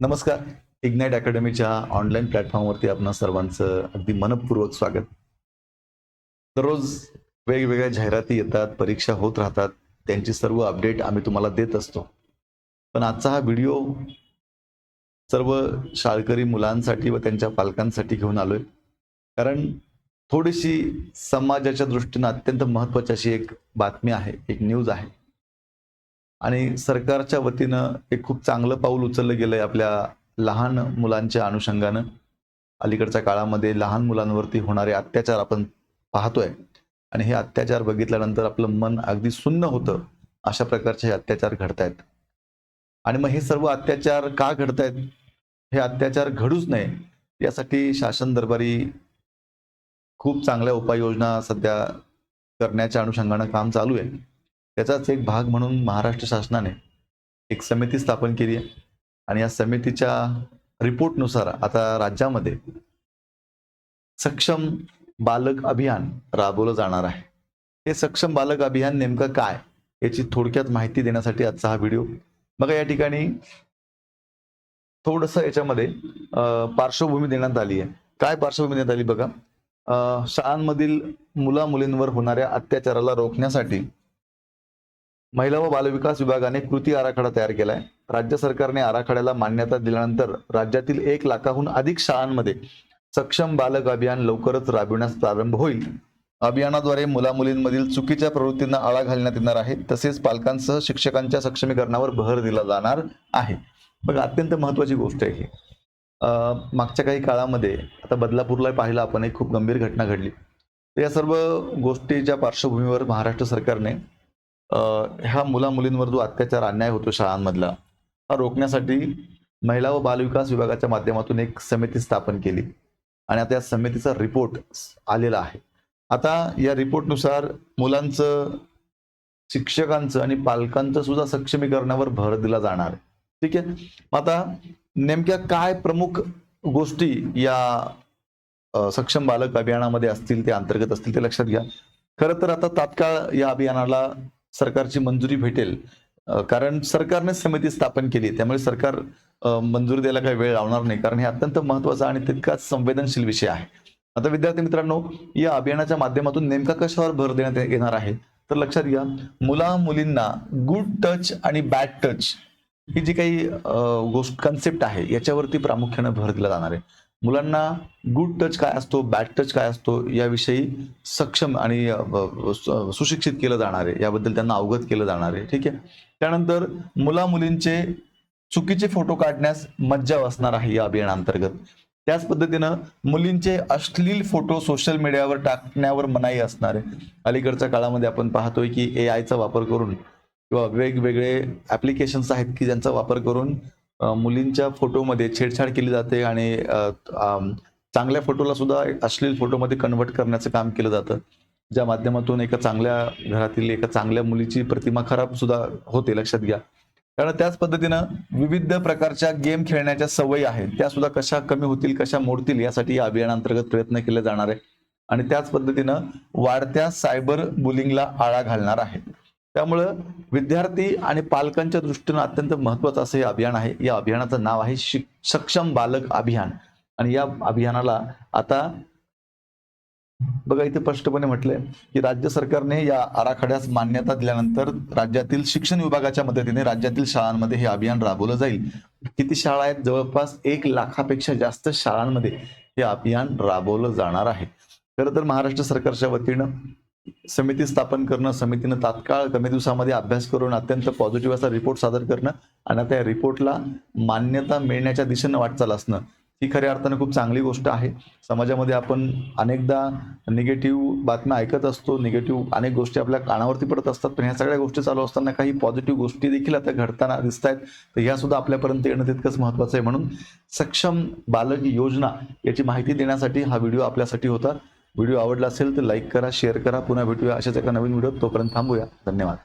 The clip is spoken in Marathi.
नमस्कार. इग्नाइट अकॅडमीच्या ऑनलाईन प्लॅटफॉर्मवरती आपण सर्वांचं अगदी मनपूर्वक स्वागत. दररोज वेगवेगळ्या जाहिराती येतात परीक्षा होत राहतात त्यांची सर्व अपडेट आम्ही तुम्हाला देत असतो. पण आजचा हा व्हिडिओ सर्व शाळकरी मुलांसाठी व त्यांच्या पालकांसाठी घेऊन आलोय. कारण थोडीशी समाजाच्या दृष्टीनं अत्यंत महत्त्वाची अशी एक बातमी आहे एक न्यूज आहे. आणि सरकारच्या वतीनं एक खूप चांगलं पाऊल उचललं गेलं आहे आपल्या लहान मुलांच्या अनुषंगानं. अलीकडच्या काळामध्ये लहान मुलांवरती होणारे अत्याचार आपण पाहतोय. आणि हे अत्याचार बघितल्यानंतर आपलं मन अगदी सुन्न होतं. अशा प्रकारचे हे अत्याचार घडतायत. आणि मग हे सर्व अत्याचार का घडतायत? हे अत्याचार घडूच नये. यासाठी शासन दरबारी खूप चांगल्या उपाययोजना सध्या करण्याच्या अनुषंगानं काम चालू आहे. त्याचाच एक भाग म्हणून महाराष्ट्र शासनाने एक समिती स्थापन केली आहे. आणि या समितीच्या रिपोर्टनुसार आता राज्यामध्ये सक्षम बालक अभियान राबवलं जाणार आहे. हे सक्षम बालक अभियान नेमकं काय याची थोडक्यात माहिती देण्यासाठी आजचा हा व्हिडिओ. बघा या ठिकाणी थोडंसं याच्यामध्ये पार्श्वभूमी देण्यात आली आहे. काय पार्श्वभूमी देण्यात आली बघा. शाळांमधील मुला मुलींवर होणाऱ्या अत्याचाराला रोखण्यासाठी महिला व बालविकास विभागाने कृती आराखडा तयार केलाय. राज्य सरकारने आराखड्याला मान्यता दिल्यानंतर राज्यातील एक लाखाहून अधिक शाळांमध्ये सक्षम बालक अभियान लवकरच राबविण्यास प्रारंभ होईल. अभियानाद्वारे मुलामुलींमधील चुकीच्या प्रवृत्तींना आळा घालण्यात येणार आहे. तसेच पालकांसह शिक्षकांच्या सक्षमीकरणावर भर दिला जाणार आहे. बघा अत्यंत महत्वाची गोष्ट आहे ही. मागच्या काही काळामध्ये आता बदलापूरला पाहिलं आपण एक खूप गंभीर घटना घडली. तर या सर्व गोष्टीच्या पार्श्वभूमीवर महाराष्ट्र सरकारने ह्या मुला मुलींवर जो अत्याचार अन्याय होतो शाळांमधला हा रोखण्यासाठी महिला व बालविकास विभागाच्या माध्यमातून एक समिती स्थापन केली आणि आता या समितीचा रिपोर्ट आलेला आहे. आता या रिपोर्टनुसार मुलांचं शिक्षकांचं आणि पालकांचं सुद्धा सक्षमीकरणावर भर दिला जाणार. ठीक आहे? आता नेमक्या काय प्रमुख गोष्टी या सक्षम बालक अभियानामध्ये असतील ते अंतर्गत असतील ते लक्षात घ्या. खरं तर आता तात्काळ या अभियानाला सरकारची मंजुरी भेटेल. कारण सरकारने समिती स्थापन केली. त्यामुळे सरकार मंजुरी द्यायला काही वेळ लावणार नाही. कारण हे अत्यंत महत्त्वाचा आणि तितकाच संवेदनशील विषय आहे. आता विद्यार्थी मित्रांनो या अभियानाच्या माध्यमातून नेमका कशावर भर देण्यात येणार आहे? तर लक्षात घ्या मुला मुलींना गुड टच आणि बॅड टच ही जी काही गोष्ट कन्सेप्ट आहे याच्यावरती प्रामुख्याने भर दिला जाणार आहे. मुलांना गुड टच काय असतो बॅड टच काय असतो याविषयी सक्षम आणि सुशिक्षित केलं जाणार आहे. याबद्दल त्यांना अवगत केलं जाणार आहे. ठीक आहे? त्यानंतर मुला मुलींचे चुकीचे फोटो काढण्यास मज्जा असणार आहे या अभियानांतर्गत. त्याच पद्धतीनं मुलींचे अश्लील फोटो सोशल मीडियावर टाकण्यावर मनाई असणार आहे. अलीकडच्या काळामध्ये आपण पाहतोय की ए आयचा वापर करून किंवा वेगवेगळे ऍप्लिकेशन्स आहेत की ज्यांचा वापर करून मुलींच्या फोटोमध्ये छेडछाड केली जाते आणि चांगल्या फोटोला सुद्धा अश्लील फोटोमध्ये कन्वर्ट करण्याचं काम केलं जातं. ज्या माध्यमातून एका चांगल्या घरातील एका चांगल्या मुलीची प्रतिमा खराब सुद्धा होते लक्षात घ्या. कारण त्याच पद्धतीनं विविध प्रकारच्या गेम खेळण्याच्या सवयी आहेत. त्या सुद्धा कशा कमी होतील कशा मोडतील यासाठी या अभियानांतर्गत प्रयत्न केले जाणार आहे आणि त्याच पद्धतीनं वाढत्या सायबर बुलिंगला आळा घालणार आहे त्यामुळं विद्यार्थी आणि पालकांच्या दृष्टीनं अत्यंत महत्वाचं असं हे अभियान आहे. या अभियानाचं नाव आहे शिक सक्षम बालक अभियान. आणि या अभियानाला आता बघा इथे स्पष्टपणे म्हटलंय की राज्य सरकारने या आराखड्यास मान्यता दिल्यानंतर राज्यातील शिक्षण विभागाच्या मदतीने राज्यातील शाळांमध्ये हे अभियान राबवलं जाईल. किती शाळा आहेत? जवळपास एक लाखापेक्षा जास्त शाळांमध्ये हे अभियान राबवलं जाणार आहे. खरं तर महाराष्ट्र सरकारच्या वतीनं समिती स्थापन करणं समितीनं तात्काळ कमी दिवसामध्ये अभ्यास करून अत्यंत पॉझिटिव्ह असा रिपोर्ट सादर करणं आणि आता या रिपोर्टला मान्यता मिळण्याच्या दिशेनं वाटचाल असणं ही खऱ्या अर्थानं खूप चांगली गोष्ट आहे. समाजामध्ये आपण अनेकदा निगेटिव्ह बातम्या ऐकत असतो निगेटिव्ह अनेक गोष्टी आपल्या कानावरती पडत असतात पण ह्या सगळ्या गोष्टी चालू असताना काही पॉझिटिव्ह गोष्टी देखील आता घडताना दिसत आहेत तर ह्या सुद्धा आपल्यापर्यंत येणं तितकंच महत्त्वाचं आहे. म्हणून सक्षम बालक योजना याची माहिती देण्यासाठी हा व्हिडिओ आपल्यासाठी होता. व्हिडिओ आवडला असेल तर लाईक करा शेअर करा. पुन्हा भेटूया अशाच एका नवीन व्हिडिओ तोपर्यंत थांबूया. धन्यवाद.